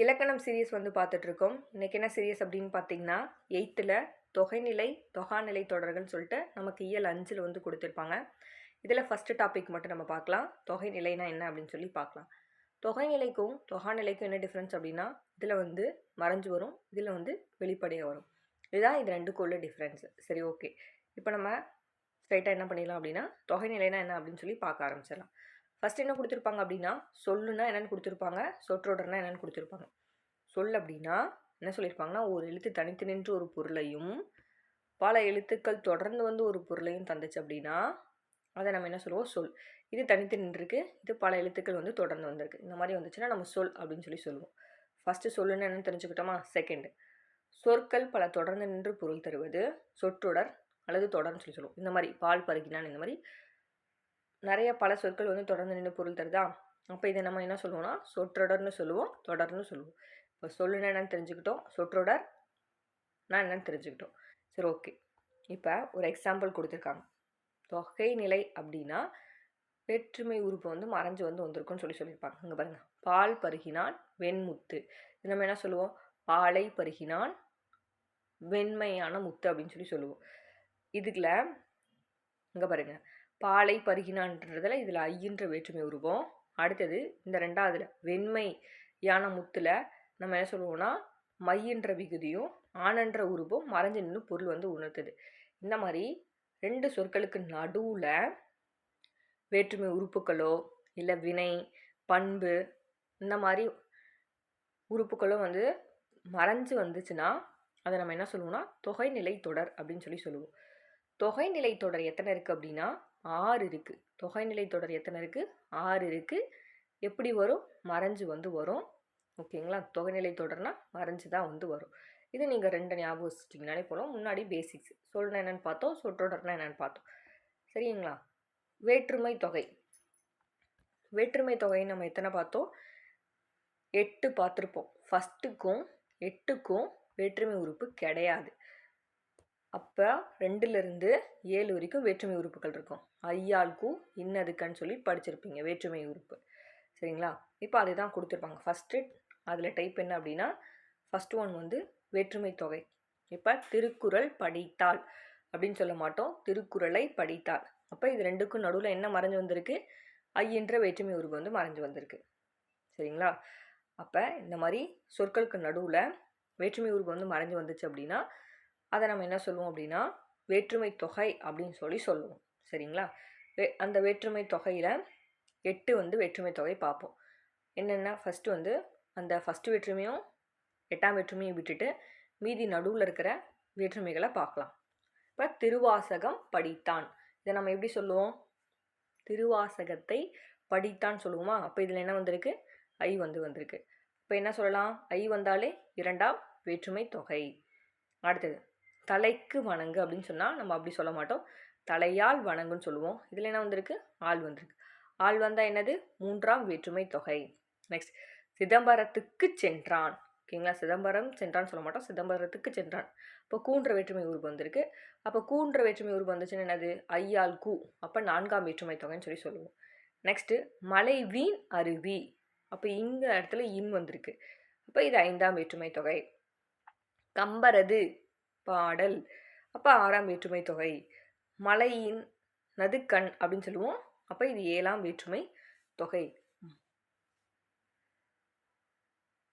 இலக்கணம் சீரியஸ் வந்து பார்த்துட்ருக்கோம். இன்றைக்கி என்ன சீரியஸ் அப்படின்னு பார்த்தீங்கன்னா எயித்தில் தொகைநிலை தொகாநிலை தொடர்கள்னு சொல்லிட்டு நமக்கு இயல் அஞ்சில் வந்து கொடுத்துருப்பாங்க. இதில் ஃபஸ்ட்டு டாபிக் மட்டும் நம்ம பார்க்கலாம். தொகைநிலைனா என்ன அப்படின்னு சொல்லி பார்க்கலாம். தொகைநிலைக்கும் தொகாநிலைக்கும் என்ன டிஃப்ரென்ஸ் அப்படின்னா இதில் வந்து மறைஞ்சு வரும் இதில் வந்து வெளிப்படையாக வரும். இதுதான் இது ரெண்டுக்கும் உள்ள டிஃப்ரென்ஸ் சரி ஓகே இப்போ நம்ம ஸ்ட்ரைட்டாக என்ன பண்ணிடலாம் அப்படின்னா தொகைநிலைனா என்ன அப்படின்னு சொல்லி பார்க்க ஆரம்பிச்சிடலாம். ஃபஸ்ட் என்ன கொடுத்துருப்பாங்க அப்படின்னா சொல்லுனா என்னென்னு கொடுத்துருப்பாங்க சொற்றொடர்னா என்னென்னு கொடுத்துருப்பாங்க. சொல் அப்படின்னா என்ன சொல்லியிருப்பாங்கன்னா ஒரு எழுத்து தனித்து நின்று ஒரு பொருளையும் பல எழுத்துக்கள் தொடர்ந்து வந்து ஒரு பொருளையும் தந்துச்சு அப்படின்னா அதை நம்ம என்ன சொல்லுவோம்? சொல். இது தனித்து நின்றுருக்கு இது பல எழுத்துக்கள் வந்து தொடர்ந்து வந்திருக்கு. இந்த மாதிரி வந்துச்சுன்னா நம்ம சொல் அப்படின்னு சொல்லி சொல்லுவோம். ஃபஸ்ட்டு சொல்லுன்னு என்னென்னு தெரிஞ்சுக்கிட்டோமா? செகண்டு சொற்கள் பல தொடர்ந்து நின்று பொருள் தருவது சொற்றொடர் அல்லது தொடர்னு சொல்லி சொல்லுவோம். இந்த மாதிரி பால் பருகினான் இந்த மாதிரி நிறைய பல சொற்கள் வந்து தொடர்ந்து நின்று பொருள் தருதா? அப்போ இதை நம்ம என்ன சொல்லுவோம்னா சொற்றொடர்னு சொல்லுவோம் தொடர்னு சொல்லுவோம். இப்போ சொல்லுன்னா என்னென்னு தெரிஞ்சுக்கிட்டோம் சொற்றொடர் நான் என்னன்னு தெரிஞ்சுக்கிட்டோம். சரி ஓகே இப்போ ஒரு எக்ஸாம்பிள் கொடுத்துருக்காங்க. தொகை நிலை அப்படின்னா வேற்றுமை உறுப்பு வந்து மறைஞ்சு வந்து வந்திருக்குன்னு சொல்லி சொல்லியிருப்பாங்க. இங்கே பாருங்கள் பால் பருகினான் வெண்முத்து. இது நம்ம என்ன சொல்லுவோம்? பாலை பருகினான் வெண்மையான முத்து அப்படின்னு சொல்லி சொல்லுவோம். இதுக்குள்ள இங்கே பாருங்கள் பாலை பருகினான்றதில் இதில் ஐயின்ற வேற்றுமை உருவம். அடுத்தது இந்த ரெண்டாவதுல வெண்மை யான முத்தில் நம்ம என்ன சொல்லுவோம்னா மையின்ற விகுதியும் ஆனன்ற உருவம் மறைஞ்சு நின்று பொருள் வந்து உணர்த்துது. இந்த மாதிரி ரெண்டு சொற்களுக்கு நடுவில் வேற்றுமை உறுப்புகளோ இல்லை வினை பண்பு இந்த மாதிரி உறுப்புகளும் வந்து மறைஞ்சு வந்துச்சுன்னா அதை நம்ம என்ன சொல்லுவோம்னா தொகைநிலை தொடர் அப்படின்னு சொல்லி சொல்லுவோம். தொகைநிலை தொடர் எத்தனை இருக்குது அப்படின்னா ஆறு இருக்குது தொகைநிலை தொடர் எத்தனை இருக்குது ஆறு இருக்குது எப்படி வரும்? மறைஞ்சு வந்து வரும். ஓகேங்களா? தொகைநிலை தொடர்னா மறைஞ்சு தான் வந்து வரும். இது நீங்கள் ரெண்டு ஞாபகம் வச்சுட்டிங்கனாலே போகலாம் முன்னாடி பேசிக்ஸ் சொல்லுனா என்னென்னு பார்த்தோம். சொற்றொடர்னா என்னென்னு பார்த்தோம். சரிங்களா? வேற்றுமை தொகை. வேற்றுமை தொகையை நம்ம எத்தனை பார்த்தோம்? எட்டு பார்த்துருப்போம். ஃபஸ்ட்டுக்கும் எட்டுக்கும் வேற்றுமை உறுப்பு கிடையாது. அப்போ ரெண்டுலேருந்து ஏழு வரைக்கும் வேற்றுமை உறுப்புகள் இருக்கும். ஐயாளுக்கு இன்னதுக்குன்னு சொல்லி படிச்சிருப்பீங்க வேற்றுமை உறுப்பு. சரிங்களா? இப்போ அதை தான் கொடுத்துருப்பாங்க. ஃபஸ்ட்டு அதில் டைப் என்ன அப்படின்னா ஃபஸ்ட் ஒன் வந்து வேற்றுமை தொகை. இப்போ திருக்குறள் படித்தாள் அப்படின்னு சொல்ல மாட்டோம். திருக்குறளை படித்தாள். அப்போ இது ரெண்டுக்கும் நடுவில் என்ன மறைஞ்சு வந்திருக்கு? ஐயன்ற வேற்றுமை உருவு வந்து மறைஞ்சு வந்திருக்கு. சரிங்களா? அப்போ இந்த மாதிரி சொற்களுக்கு நடுவில் வேற்றுமை உருவம் வந்து மறைஞ்சு வந்துச்சு அப்படின்னா அதை நம்ம என்ன சொல்லுவோம் அப்படின்னா வேற்றுமை தொகை அப்படின்னு சொல்லி சொல்லுவோம். சரிங்களா? வே அந்த வேற்றுமை தொகையில் எட்டு வந்து வேற்றுமை தொகை பார்ப்போம். என்னென்னா ஃபஸ்ட்டு வந்து அந்த ஃபஸ்ட்டு வேற்றுமையும் எட்டாம் வேற்றுமையும் விட்டுட்டு மீதி நடுவில் இருக்கிற வேற்றுமைகளை பார்க்கலாம். இப்போ திருவாசகம் படித்தான். இதை நம்ம எப்படி சொல்லுவோம்? திருவாசகத்தை படித்தான் சொல்லுவோமா? அப்போ இதில் என்ன வந்திருக்கு? ஐ வந்து வந்திருக்கு. இப்போ என்ன சொல்லலாம்? ஐ வந்தாலே இரண்டாம் வேற்றுமை தொகை. அடுத்தது தலைக்கு வணங்கு அப்படின்னு சொன்னால் நம்ம அப்படி சொல்ல மாட்டோம். தலையால் வணங்குன்னு சொல்லுவோம். இதில் என்ன வந்திருக்கு? ஆள் வந்திருக்கு. ஆள் வந்தால் என்னது? மூன்றாம் வேற்றுமை தொகை. நெக்ஸ்ட் சிதம்பரத்துக்கு சென்றான். ஓகேங்களா சிதம்பரம் சென்றான்னு சொல்ல மாட்டோம். சிதம்பரத்துக்கு சென்றான். இப்போ கூன்ற வேற்றுமை உருவு வந்திருக்கு. அப்போ கூன்ற வேற்றுமை உருவு வந்துச்சுன்னா என்னது? ஐயால் கூ. அப்போ நான்காம் வேற்றுமை தொகைன்னு சொல்லி சொல்லுவோம். நெக்ஸ்ட்டு மலை வீண் அருவி. அப்போ இந்த இடத்துல இன் வந்திருக்கு. அப்போ இது ஐந்தாம் வேற்றுமை தொகை. கம்பரது பாடல். அப்போ ஆறாம் வேற்றுமை தொகை. மலையின் நதுக்கண் அப்படின்னு சொல்லுவோம். அப்போ இது ஏழாம் வேற்றுமை தொகை.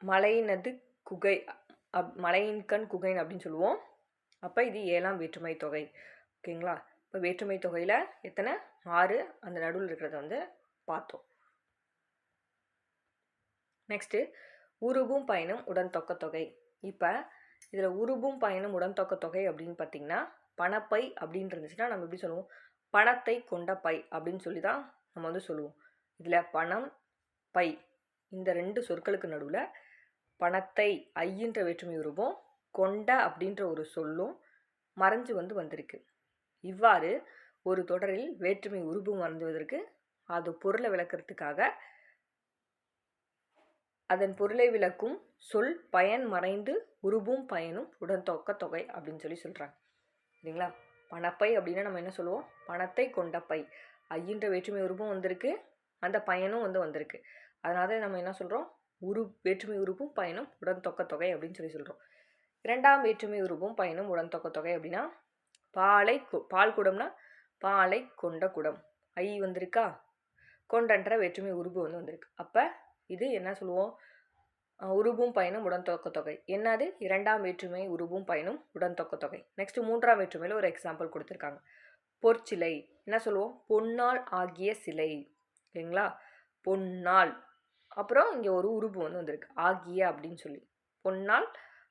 மலையினது குகை அப் மலையின் கண் குகைன் அப்படின்னு சொல்லுவோம். அப்போ இது ஏழாம் வேற்றுமை தொகை. ஓகேங்களா? இப்போ வேற்றுமை தொகையில் எத்தனை? ஆறு. அந்த நடுவில் இருக்கிறத வந்து பார்த்தோம். நெக்ஸ்ட்டு உருவும் பயணம் உடன் தொக்க தொகை. இப்போ இதில் உருவும் பயணம் உடன் தொக்க தொகை அப்படின்னு பார்த்தீங்கன்னா பணப்பை அப்படின்னு இருந்துச்சுன்னா நம்ம எப்படி சொல்லுவோம்? பணத்தை கொண்ட பை அப்படின்னு சொல்லி தான் நம்ம வந்து சொல்லுவோம். இதில் பணம் பை இந்த ரெண்டு சொற்களுக்கு நடுவில் பணத்தை ஐயின்ற வேற்றுமை உருவம் கொண்ட அப்படின்ற ஒரு சொல்லும் மறைஞ்சு வந்து வந்திருக்கு. இவ்வாறு ஒரு தொடரில் வேற்றுமை உருவு மறைஞ்சுவதற்கு அது பொருளை விளக்கிறதுக்காக அதன் பொருளை விளக்கும் சொல் பயன் மறைந்து உருவும் பயனும் உடன் தொக்க தொகை அப்படின்னு சொல்லி சொல்கிறாங்க சரிங்களா பணப்பை அப்படின்னா நம்ம என்ன சொல்லுவோம்? பணத்தை கொண்ட பை. ஐயின்ற வேற்றுமை உருவம் வந்திருக்கு. அந்த பயனும் வந்து வந்திருக்கு. அதனால நம்ம என்ன சொல்கிறோம் உரு வேற்றுமை உறுப்பும் பயனும் உடன் தொக்க தொகை அப்படின்னு சொல்லி சொல்கிறோம் இரண்டாம் வேற்றுமை உருவும் பயனும் உடன் தொக்க தொகை அப்படின்னா பாலை பால் குடம்னா பாலை கொண்ட குடம். ஐ வந்திருக்கா? கொண்டன்ற வேற்றுமை உருப்பு வந்து வந்திருக்கு. அப்போ இது என்ன சொல்லுவோம்? உருபும் பயனும் உடன் தொக்க தொகை. என்னது? இரண்டாம் வேற்றுமை உருபும் பயனும் உடன் தொக்க தொகை. நெக்ஸ்ட் மூன்றாம் வேற்றுமையில் ஒரு எக்ஸாம்பிள் கொடுத்துருக்காங்க. பொற்சிலை. என்ன சொல்லுவோம்? பொன்னால் ஆகிய சிலை. ஓகேங்களா பொன்னால். அப்புறம் இங்கே ஒரு உருபு வந்து வந்திருக்கு. ஆகிய அப்படின்னு சொல்லி. பொன்னால்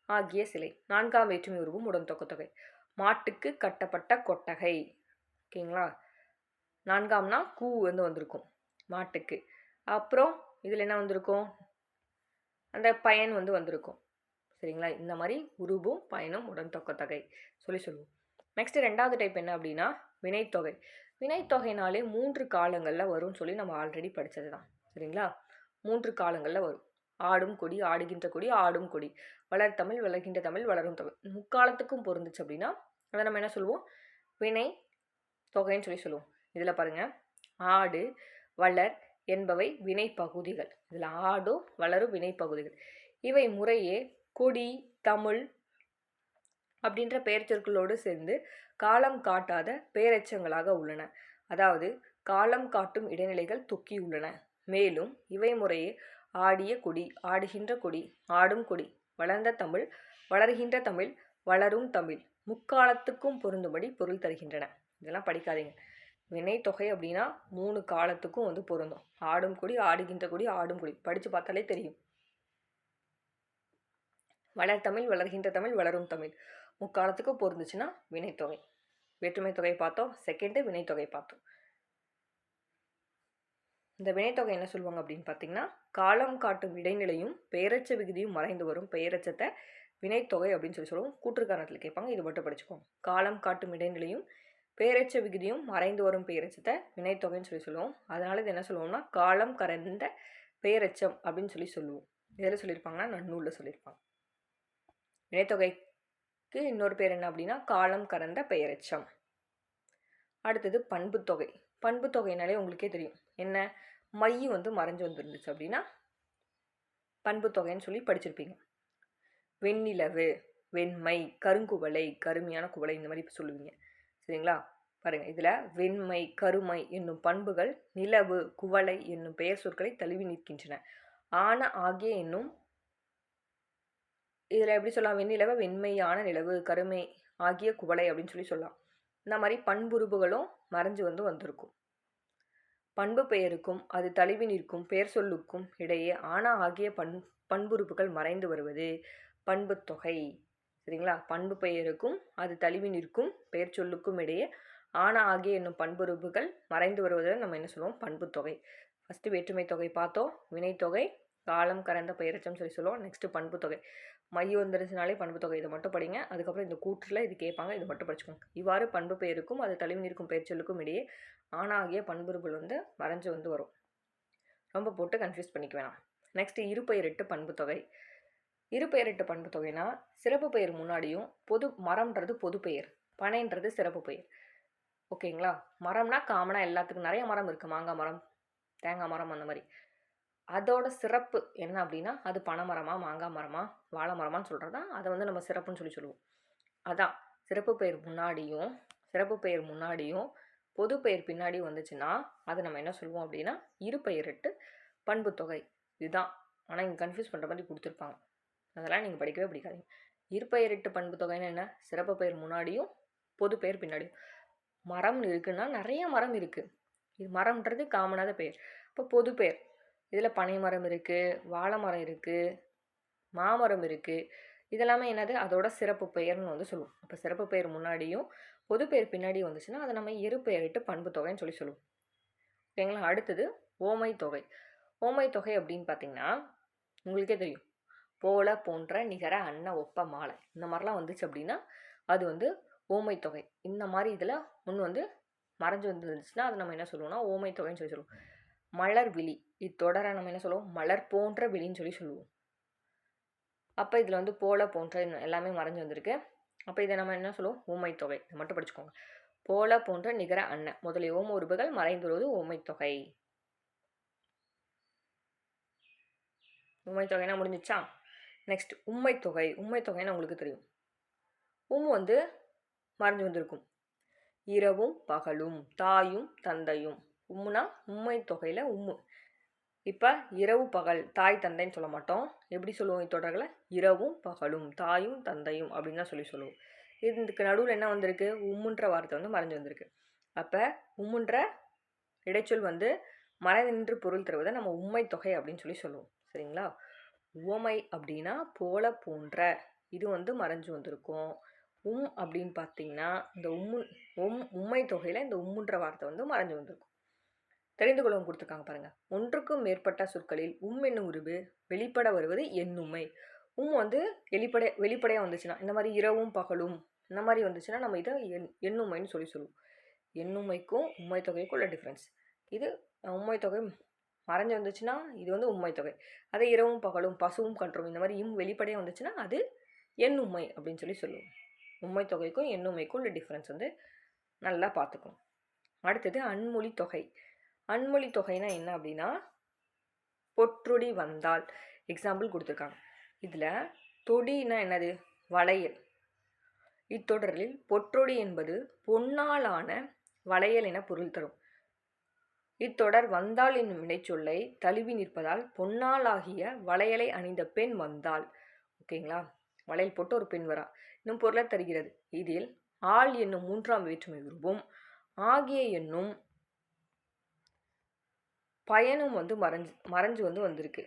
ஆகிய சிலை. நான்காம் வேற்றுமை உருவும் உடன் தொகை. மாட்டுக்கு கட்டப்பட்ட கொட்டகை. ஓகேங்களா? நான்காம்னா கூ வந்து வந்திருக்கும். மாட்டுக்கு. அப்புறம் இதில் என்ன வந்திருக்கும்? அந்த பயன் வந்து வந்திருக்கும். சரிங்களா? இந்த மாதிரி உருவும் பயனும் உடன் தொகை சொல்லி சொல்லுவோம். நெக்ஸ்ட் ரெண்டாவது டைப் என்ன அப்படின்னா வினைத்தொகை. வினைத்தொகைனாலே மூன்று காலங்களில் வரும்னு சொல்லி நம்ம ஆல்ரெடி படித்தது தான் சரிங்களா? மூன்று காலங்களில் வரும். ஆடும் கொடி ஆடுகின்ற கொடி ஆடும் கொடி. வளர் தமிழ் வளர்கின்ற தமிழ் வளரும் தமிழ். முக்காலத்துக்கும் பொருந்துச்சு அப்படின்னா அதை நம்ம என்ன சொல்லுவோம்? வினை தொகைன்னு சொல்லி சொல்லுவோம். இதில் பாருங்கள் ஆடு வளர் என்பவை வினைப்பகுதிகள். இதில் ஆடும் வளரும் வினைப்பகுதிகள். இவை முறையே கொடி தமிழ் அப்படின்ற பெயர்ச்சொற்களோடு சேர்ந்து காலம் காட்டாத பெயரெச்சங்களாக உள்ளன. அதாவது காலம் காட்டும் இடைநிலைகள் தொக்கியுள்ளன மேலும் இவை முறையே ஆடிய கொடி ஆடுகின்ற கொடி ஆடும் கொடி வளர்ந்த தமிழ் வளர்கின்ற தமிழ் வளரும் தமிழ் முக்காலத்துக்கும் பொருந்தும்படி பொருள் தருகின்றன. இதெல்லாம் படிக்காதீங்க. வினைத்தொகை அப்படின்னா மூணு காலத்துக்கும் வந்து பொருந்தும். ஆடும் குடி ஆடுகின்ற குடி ஆடும் குடி. படித்து பார்த்தாலே தெரியும். வளர் தமிழ் வளர்கின்ற தமிழ் வளரும் தமிழ். முக்காலத்துக்கும் பொருந்துச்சுன்னா வினைத்தொகை. வேற்றுமை தொகை பார்த்தோம் செகண்டு வினைத்தொகை பார்த்தோம். இந்த வினைத்தொகை என்ன சொல்லுவாங்க அப்படின்னு பார்த்தீங்கன்னா காலம் காட்டும் இடைநிலையும் பெயரச்ச விகுதியும் மறைந்து வரும் பெயரச்சத்தை வினைத்தொகை அப்படின்னு சொல்லி சொல்லுவோம். கூற்றுக்காரணத்தில் கேட்பாங்க இது மட்டும் படிச்சுக்கோங்க. காலம் காட்டும் இடைநிலையும் பேரச்ச விகுதியும் மறைந்து வரும் பேரச்சத்தை வினைத்தொகைன்னு சொல்லி சொல்லுவோம். அதனால இது என்ன சொல்லுவோம்னா காலம் கறந்த பேரச்சம் அப்படின்னு சொல்லி சொல்லுவோம். எதில் சொல்லியிருப்பாங்கன்னா நன்னூலில் சொல்லியிருப்பாங்க. வினைத்தொகைக்கு இன்னொரு பேர் என்ன அப்படின்னா காலம் கறந்த பெயரச்சம் அடுத்தது பண்புத்தொகை பண்புத்தொகைனாலே உங்களுக்கே தெரியும். என்ன? மை வந்து மறைஞ்சு வந்துருந்துச்சு அப்படின்னா பண்புத்தொகைன்னு சொல்லி படிச்சிருப்பீங்க. வெண்ணிலவு வெண்மை கருங்குவளை கருமையான குவளை இந்த மாதிரி சொல்லுவீங்க. சரிங்களா? பாருங்கள் இதில் வெண்மை கருமை என்னும் பண்புகள் நிலவு குவளை என்னும் பெயர் சொற்களை தழுவி நிற்கின்றன. ஆன ஆகிய என்னும் இதில் எப்படி சொல்லலாம்? வெண்ணிலவை வெண்மையான நிலவு கருமை ஆகிய குவளை அப்படின்னு சொல்லி சொல்லலாம். இந்த மாதிரி பண்புருபுகளும் மறைஞ்சு வந்து வந்திருக்கும். பண்பு பெயருக்கும் அது தழுவி நிற்கும் பெயர் சொல்லுக்கும் இடையே ஆனா ஆகிய பண் பண்புறுப்புகள் மறைந்து வருவது பண்பு தொகை. சரிங்களா? பண்பு பெயருக்கும் அது தழுவி நிற்கும் பெயர் சொல்லுக்கும் இடையே ஆனா ஆகிய என்னும் பண்புறுப்புகள் மறைந்து வருவதை நம்ம என்ன சொல்லுவோம்? பண்பு தொகை. ஃபஸ்ட்டு வேற்றுமை தொகை பார்த்தோம். வினைத்தொகை காலம் கறந்த பெயரச்சம் சொல்லி சொல்லுவோம். நெக்ஸ்ட்டு பண்பு தொகை. மைய வந்துருச்சுனாலே பண்பு தொகை. இதை மட்டும் படிங்க. அதுக்கப்புறம் இந்த கூற்றில் இது கேட்பாங்க. இது மட்டும் படிச்சுக்கோங்க. இவ்வாறு பண்பு பெயருக்கும் அது தழுவி நிற்கும் பெயர் சொல்லுக்கும் இடையே ஆணாகிய பண்புறுப்புகள் வந்து மறைஞ்சு வந்து வரும். ரொம்ப போட்டு கன்ஃபியூஸ் பண்ணிக்க வேணாம். நெக்ஸ்ட்டு இருபெயரிட்டு பண்பு தொகை. இரு பெயரிட்ட பண்பு தொகைனா சிறப்பு பெயர் முன்னாடியும் பொது மரம்ன்றது பொது பெயர் பனைன்றது சிறப்பு பெயர். ஓகேங்களா? மரம்னா காமனாக எல்லாத்துக்கும் நிறைய மரம் இருக்குது மாங்காய் மரம் தேங்காய் மரம் அந்த மாதிரி. அதோட சிறப்பு என்ன அப்படின்னா அது பனைமரமாக மாங்காய் மரமா வாழை மரமான்னு சொல்கிறது தான் அதை வந்து நம்ம சிறப்புன்னு சொல்லி சொல்லுவோம். அதான். சிறப்பு பெயர் முன்னாடியும் சிறப்பு பெயர் முன்னாடியும் பொது பெயர் பின்னாடி வந்துச்சுன்னா அதை நம்ம என்ன சொல்லுவோம் அப்படின்னா இரு பெயரிட்டு பண்பு தொகை. இதுதான். ஆனால் இங்கே கன்ஃபியூஸ் பண்ணுற மாதிரி கொடுத்துருப்பாங்க. அதெல்லாம் நீங்கள் படிக்கவே பிடிக்காதீங்க. இருப்பெயரிட்டு பண்பு தொகைன்னு என்ன? சிறப்பு பெயர் முன்னாடியும் பொது பெயர் பின்னாடியும். மரம் இருக்குன்னா நிறைய மரம் இருக்குது இது மரம்ன்றது காமனாத பெயர். இப்போ பொது பெயர். இதில் பனை மரம் இருக்குது வாழை மரம் இருக்குது மாமரம் இருக்குது இதெல்லாமே என்னது? அதோட சிறப்பு பெயர்னு வந்து சொல்லுவோம். அப்போ சிறப்பு பெயர் முன்னாடியும் பொது பெயர் பின்னாடியும் வந்துச்சுன்னா அதை நம்ம இரு பெயரிட்டு பண்பு தொகைன்னு சொல்லி சொல்லுவோம். ஓகேங்களா? அடுத்தது ஓமை தொகை. ஓமை தொகை அப்படின்னு பார்த்தீங்கன்னா உங்களுக்கே தெரியும். போல போன்ற நிகர அன்ன ஒப்ப மாலை. இந்த மாதிரிலாம் வந்துச்சு அப்படின்னா அது வந்து ஓமை தொகை. இந்த மாதிரி இதில் முன் வந்து மறைஞ்சு வந்துருந்துச்சுன்னா அது நம்ம என்ன சொல்லுவோம்னா ஓமை தொகைன்னு சொல்லி சொல்லுவோம். மலர் விழி. இத்தொடரை நம்ம என்ன சொல்லுவோம்? மலர் போன்ற விழின்னு சொல்லி சொல்லுவோம். அப்போ இதில் வந்து போல போன்ற எல்லாமே மறைஞ்சு வந்திருக்கு. அப்போ இதை நம்ம என்ன சொல்லுவோம்? ஊமை தொகை. இதை மட்டும் படிச்சுக்கோங்க. போல போன்ற நிகர அன்ன. முதலிய ஓம உறுப்புகள் மறைந்துருவது ஓமை தொகை. உண்மை தொகைனா முடிஞ்சிச்சா? நெக்ஸ்ட் உண்மை தொகை. உண்மை தொகைன்னு உங்களுக்கு தெரியும். உம் வந்து மறைஞ்சு வந்திருக்கும். இரவும் பகலும் தாயும் தந்தையும். உம்முனா உண்மை தொகையில் உம்மு. இப்போ இரவு பகல் தாய் தந்தைன்னு சொல்ல மாட்டோம். எப்படி சொல்லுவோம் இத்தொடர்களை இரவும் பகலும் தாயும் தந்தையும் அப்படின்னு தான் சொல்லி சொல்லுவோம். இதுக்கு நடுவில் என்ன வந்திருக்கு? உம்முன்ற வார்த்தை வந்து மறைஞ்சு வந்திருக்கு. அப்போ உம்முன்ற இடைச்சொல் வந்து மறைநின்று பொருள் தருவதை நம்ம உண்மை தொகை அப்படின்னு சொல்லி சொல்லுவோம். சரிங்களா? உவமை அப்படின்னா போல போன்ற. இது வந்து மறைஞ்சு வந்திருக்கும். உம் அப்படின்னு பார்த்தீங்கன்னா இந்த உம்மு உம் உண்மை தொகையில் இந்த உம்முன்ற வார்த்தை வந்து மறைஞ்சு வந்திருக்கும். தெரிந்து கொள்ளவும் கொடுத்துருக்காங்க பாருங்கள் ஒன்றுக்கும் மேற்பட்ட சொற்களில் உம் என்னும் உருவு வெளிப்பட வருவது எண்ணுமை உம் வந்து வெளிப்படை வெளிப்படையாக வந்துச்சுன்னா இந்த மாதிரி இரவும் பகலும் இந்த மாதிரி வந்துச்சுன்னா நம்ம இதை எண் எண்ணுமைன்னு சொல்லி சொல்லுவோம். எண்ணுமைக்கும் உண்மை தொகைக்கும் உள்ள டிஃப்ரென்ஸ் இது உண்மை தொகை மறைஞ்சு வந்துச்சுன்னா இது வந்து உண்மை தொகை. அதே இரவும் பகலும் பசுவும் கன்றும் இந்த மாதிரி இம் வெளிப்படையாக வந்துச்சுன்னா அது எண்ணுமை அப்படின்னு சொல்லி சொல்லுவோம். உண்மை தொகைக்கும் எண்ணுமைக்கும் உள்ள டிஃப்ரென்ஸ் வந்து நல்லா பார்த்துக்கணும். அடுத்தது அன்மொழி தொகை. அன்மொழி தொகைனா என்ன அப்படின்னா பொற்றொடி வந்தால். எக்ஸாம்பிள் கொடுத்துருக்காங்க. இதில் தொடினா என்னது? வளையல். இத்தொடரில் பொற்றொடி என்பது பொன்னாலான வளையல் என பொருள் தரும். இத்தொடர் வந்தால் என்னும் வினைச்சொல்லை தழுவி நிற்பதால் பொன்னாளாகிய வளையலை அணிந்த பெண் வந்தால் ஓகேங்களா வளையல் போட்டு ஒரு பெண் வரா. இன்னும் பொருளை தருகிறது. இதில் ஆள் என்னும் மூன்றாம் வேற்றுமை உருவும். ஆகிய என்னும் பயனும் வந்து மறைஞ்சு மறைஞ்சு வந்து வந்திருக்கு.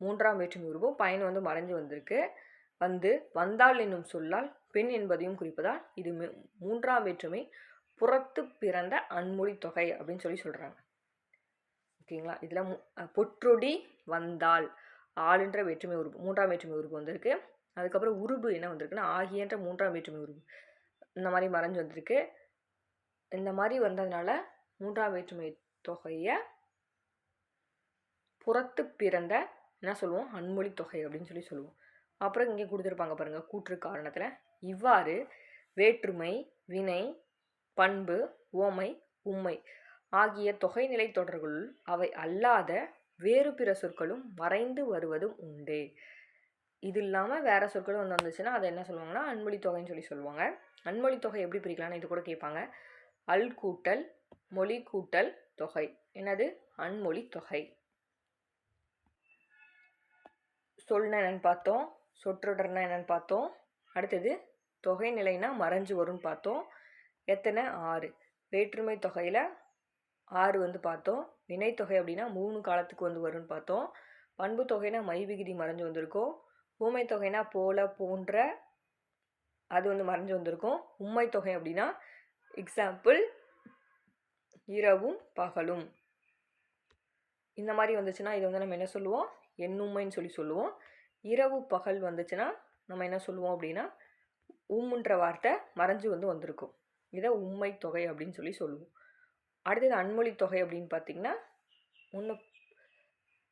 மூன்றாம் வேற்றுமை உருவம் பயன் வந்து மறைஞ்சு வந்திருக்கு. வந்து வந்தாள் என்னும் சொல்லால் பெண் என்பதையும் குறிப்பதால் இது மூன்றாம் வேற்றுமை புறத்து பிறந்த அன்மொழி தொகை அப்படின்னு சொல்லி சொல்கிறாங்க ஓகேங்களா? இதில் பொற்றொடி வந்தால் ஆளுன்ற வேற்றுமை உருவு மூன்றாம் வேற்றுமை உருவு வந்திருக்கு. அதுக்கப்புறம் உருபு என்ன வந்திருக்குன்னா ஆகியன்ற மூன்றாம் வேற்றுமை உருவு இந்த மாதிரி மறைஞ்சு வந்திருக்கு. இந்த மாதிரி வந்ததுனால மூன்றாம் வேற்றுமை தொகையை புறத்து பிறந்த என்ன சொல்லுவோம்? அன்மொழி தொகை அப்படின்னு சொல்லி சொல்லுவோம். அப்புறம் இங்கே கொடுத்துருப்பாங்க பாருங்கள் கூற்று காரணத்தில். இவ்வாறு வேற்றுமை வினை பண்பு ஓமை உண்மை ஆகிய தொகைநிலை தொடர்களுள் அவை அல்லாத வேறு பிற சொற்களும் மறைந்து வருவதும் உண்டு. இது இல்லாமல் வேறு சொற்களும் வந்து வந்துச்சுன்னா அதை என்ன சொல்லுவாங்கன்னா அன்மொழி தொகைன்னு சொல்லி சொல்லுவாங்க. அன்மொழி தொகை எப்படி பிரிக்கலாம்னு இது கூட கேட்பாங்க. அல் கூட்டல் மொழி கூட்டல் தொகை. என்னது? அன்மொழி தொகை. சொல்னா என்னென்னு பார்த்தோம் சொற்றொடர்னா என்னென்னு பார்த்தோம். அடுத்தது தொகை நிலைனா மறைஞ்சு வரும்னு பார்த்தோம். எத்தனை? ஆறு. வேற்றுமை தொகையில் ஆறு வந்து பார்த்தோம். வினைத்தொகை அப்படின்னா மூணு காலத்துக்கு வந்து வரும்னு பார்த்தோம். பண்பு தொகைனா மைவிகுதி மறைஞ்சு வந்திருக்கும். ஊமை தொகைனா போல போன்ற அது வந்து மறைஞ்சு வந்திருக்கும். உண்மை தொகை அப்படின்னா எக்ஸாம்பிள் இரவும் பகலும். இந்த மாதிரி வந்துச்சுன்னா இது வந்து நம்ம என்ன சொல்லுவோம்? எண்ணுமைன்னு சொல்லி சொல்லுவோம். இரவு பகல் வந்துச்சுன்னா நம்ம என்ன சொல்லுவோம் அப்படின்னா உம்முன்ற வார்த்தை மறைஞ்சு வந்து வந்திருக்கும். இதை உண்மை தொகை அப்படின்னு சொல்லி சொல்லுவோம். அடுத்தது அன்மொழி தொகை அப்படின்னு பார்த்திங்கன்னா ஒன்று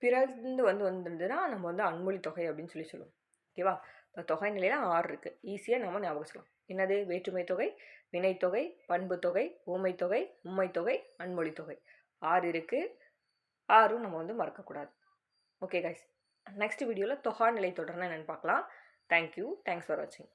பிறந்து வந்து வந்திருந்ததுன்னா நம்ம வந்து அன்மொழி தொகை அப்படின்னு சொல்லி சொல்லுவோம். ஓகேவா இப்போ தொகை நிலையில் ஆறு இருக்குது ஈஸியாக நம்ம ஞாபகம் சொல்லலாம் என்னது? வேற்றுமை தொகை வினைத்தொகை பண்பு தொகை ஊமை தொகை உண்மை தொகை அன்மொழி தொகை. ஆறு இருக்குது ஆறும் நம்ம வந்து மறக்கக்கூடாது ஓகே கைஸ் நெக்ஸ்ட் வீடியோவில் தொகா நிலை தொடர்னா என்னென்னு பார்க்கலாம் தேங்க்யூ தேங்க்ஸ் ஃபார் வாட்சிங்